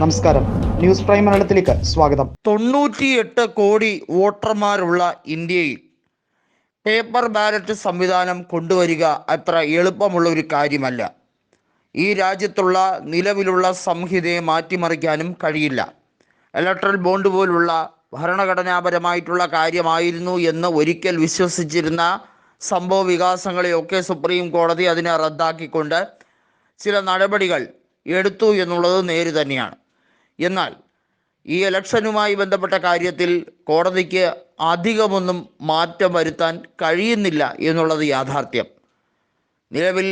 നമസ്കാരം. News prime മലയാളത്തിലേക്ക് സ്വാഗതം. തൊണ്ണൂറ്റിയെട്ട് കോടി വോട്ടർമാരുള്ള ഇന്ത്യയിൽ പേപ്പർ ബാലറ്റ് സംവിധാനം കൊണ്ടുവരിക അത്ര എളുപ്പമുള്ള ഒരു കാര്യമല്ല. ഈ രാജ്യത്തുള്ള നിലവിലുള്ള സംഹിതയെ മാറ്റിമറിക്കാനും കഴിയില്ല. ഇലക്ട്രൽ ബോണ്ട് പോലുള്ള ഭരണഘടനാപരമായിട്ടുള്ള കാര്യമായിരുന്നു എന്ന് ഒരിക്കൽ വിശ്വസിച്ചിരുന്ന സംഭവ വികാസങ്ങളെയൊക്കെ സുപ്രീം കോടതി അതിനെ റദ്ദാക്കിക്കൊണ്ട് ചില നടപടികൾ എടുത്തു എന്നുള്ളത് നേര് തന്നെയാണ്. എന്നാൽ ഈ ഇലക്ഷനുമായി ബന്ധപ്പെട്ട കാര്യത്തിൽ കോടതിക്ക് അധികമൊന്നും മാറ്റം വരുത്താൻ കഴിയുന്നില്ല എന്നുള്ളത് യാഥാർത്ഥ്യം. നിലവിൽ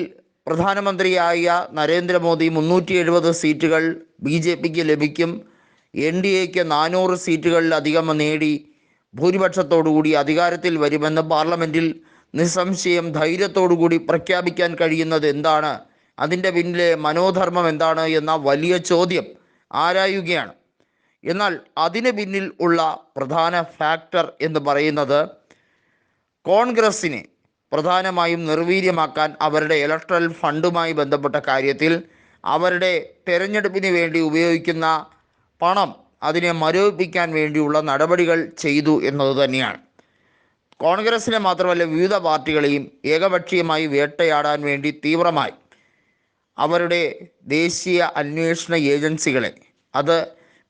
പ്രധാനമന്ത്രിയായ നരേന്ദ്രമോദി മുന്നൂറ്റി എഴുപത് സീറ്റുകൾ ബി ജെ പിക്ക് ലഭിക്കും. എൻ ഡി എക്ക് നാനൂറ് സീറ്റുകളിലധികം നേടി ഭൂരിപക്ഷത്തോടുകൂടി അധികാരത്തിൽ വരുമെന്ന് പാർലമെന്റിൽ നിസ്സംശയം ധൈര്യത്തോടുകൂടി പ്രഖ്യാപിക്കാൻ കഴിയുന്നത് എന്താണ്? അതിന്റെ പിന്നിലെ മനോധർമ്മം എന്താണ് എന്ന വലിയ ചോദ്യം ആരായുകയാണ്. എന്നാൽ അതിന് പിന്നിൽ ഉള്ള പ്രധാന ഫാക്ടർ എന്ന് പറയുന്നത് കോൺഗ്രസ്സിനെ പ്രധാനമായും നിർവീര്യമാക്കാൻ അവരുടെ ഇലക്ട്രൽ ഫണ്ടുമായി ബന്ധപ്പെട്ട കാര്യത്തിൽ അവരുടെ തെരഞ്ഞെടുപ്പിന് വേണ്ടി ഉപയോഗിക്കുന്ന പണം അതിനെ മരവിപ്പിക്കാൻ വേണ്ടിയുള്ള നടപടികൾ ചെയ്തു എന്നത് തന്നെയാണ്. കോൺഗ്രസിനെ മാത്രമല്ല വിവിധ പാർട്ടികളെയും ഏകപക്ഷീയമായി വേട്ടയാടാൻ വേണ്ടി തീവ്രമായി അവരുടെ ദേശീയ അന്വേഷണ ഏജൻസികളെ. അത്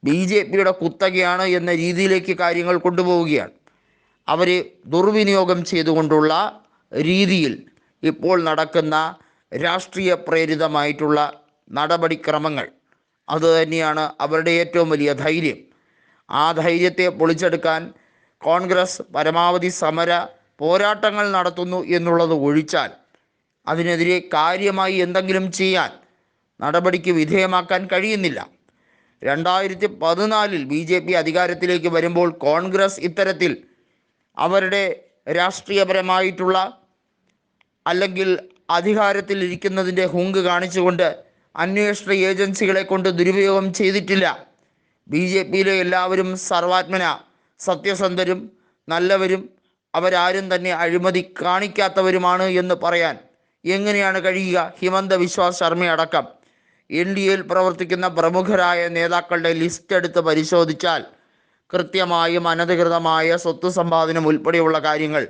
ബി ജെ പിയുടെ കുത്തകയാണ് എന്ന രീതിയിലേക്ക് കാര്യങ്ങൾ കൊണ്ടുപോവുകയാണ്. അവർ ദുർവിനിയോഗം ചെയ്തുകൊണ്ടുള്ള രീതിയിൽ ഇപ്പോൾ നടക്കുന്ന രാഷ്ട്രീയ പ്രേരിതമായിട്ടുള്ള നടപടിക്രമങ്ങൾ. അതുതന്നെയാണ് അവരുടെ ഏറ്റവും വലിയ ധൈര്യം. ആ ധൈര്യത്തെ പൊളിച്ചെടുക്കാൻ കോൺഗ്രസ് പരമാവധി സമര പോരാട്ടങ്ങൾ നടത്തുന്നു എന്നുള്ളത് ഒഴിച്ചാൽ അതിനെതിരെ കാര്യമായി എന്തെങ്കിലും ചെയ്യാൻ നടപടിക്ക് വിധേയമാക്കാൻ കഴിയുന്നില്ല. രണ്ടായിരത്തി പതിനാലിൽ ബി ജെ പി അധികാരത്തിലേക്ക് വരുമ്പോൾ കോൺഗ്രസ് ഇത്തരത്തിൽ അവരുടെ രാഷ്ട്രീയപരമായിട്ടുള്ള അല്ലെങ്കിൽ അധികാരത്തിൽ ഇരിക്കുന്നതിന്റെ ഹുങ്ക് കാണിച്ചുകൊണ്ട് അന്വേഷണ ഏജൻസികളെ കൊണ്ട് ദുരുപയോഗം ചെയ്തിട്ടില്ല. ബി ജെ പിയിലെ എല്ലാവരും സർവാത്മന സത്യസന്ധരും നല്ലവരും അവരാരും തന്നെ അഴിമതി കാണിക്കാത്തവരുമാണ് എന്ന് പറയാൻ എങ്ങനെയാണ് കഴിയുക? ഹിമന്ത വിശ്വാസ് ശർമ്മയടക്കം എയിൽ പ്രവർത്തിക്കുന്ന പ്രമുഖരായ നേതാക്കളുടെ ലിസ്റ്റ് എടുത്ത് പരിശോധിച്ചാൽ കൃത്യമായും അനധികൃതമായ സ്വത്ത് സമ്പാദനം ഉൾപ്പെടെയുള്ള കാര്യങ്ങൾ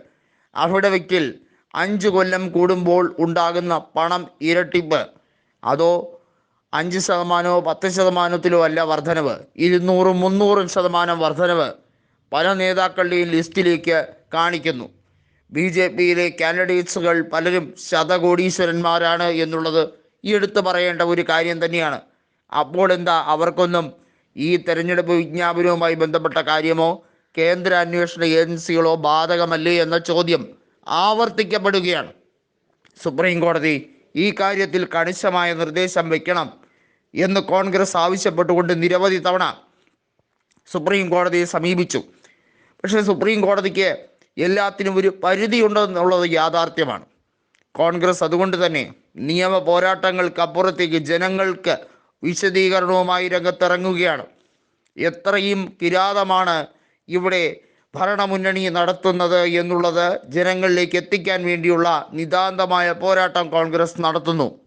അഫിഡവിറ്റിൽ അഞ്ച് കൊല്ലം കൂടുമ്പോൾ ഉണ്ടാകുന്ന പണം ഇരട്ടിപ്പ്. അതോ അഞ്ച് ശതമാനമോ പത്ത് ശതമാനത്തിലോ അല്ല വർധനവ്. ഇരുന്നൂറും മുന്നൂറും ശതമാനം വർധനവ് പല നേതാക്കളുടെയും ലിസ്റ്റിലേക്ക് കാണിക്കുന്നു. ബി ജെ പിയിലെ കാൻഡിഡേറ്റ്സുകൾ പലരും ശതകോടീശ്വരന്മാരാണ് എന്നുള്ളത് ഈ എടുത്തു പറയേണ്ട ഒരു കാര്യം തന്നെയാണ്. അപ്പോൾ എന്താ അവർക്കൊന്നും ഈ തെരഞ്ഞെടുപ്പ് വിജ്ഞാപനവുമായി ബന്ധപ്പെട്ട കാര്യമോ? കേന്ദ്ര അന്വേഷണ ഏജൻസികളോ ബാധകമല്ലേ എന്ന ചോദ്യം ആവർത്തിക്കപ്പെടുകയാണ്. സുപ്രീം കോടതി ഈ കാര്യത്തിൽ കണിശമായ നിർദ്ദേശം വയ്ക്കണം എന്ന് കോൺഗ്രസ് ആവശ്യപ്പെട്ടുകൊണ്ട് നിരവധി തവണ സുപ്രീം കോടതിയെ സമീപിച്ചു. പക്ഷേ സുപ്രീം കോടതിക്ക് എല്ലാത്തിനും ഒരു പരിധിയുണ്ടെന്നുള്ളത് യാഥാർത്ഥ്യമാണ്. കോൺഗ്രസ് അതുകൊണ്ട് തന്നെ നിയമ പോരാട്ടങ്ങൾക്കപ്പുറത്തേക്ക് ജനങ്ങൾക്ക് വിശദീകരണവുമായി രംഗത്തിറങ്ങുകയാണ്. എത്രയും കിരാതമാണ് ഇവിടെ ഭരണമുന്നണി നടത്തുന്നത് എന്നുള്ളത് ജനങ്ങളിലേക്ക് എത്തിക്കാൻ വേണ്ടിയുള്ള നിതാന്തമായ പോരാട്ടം കോൺഗ്രസ് നടത്തുന്നു.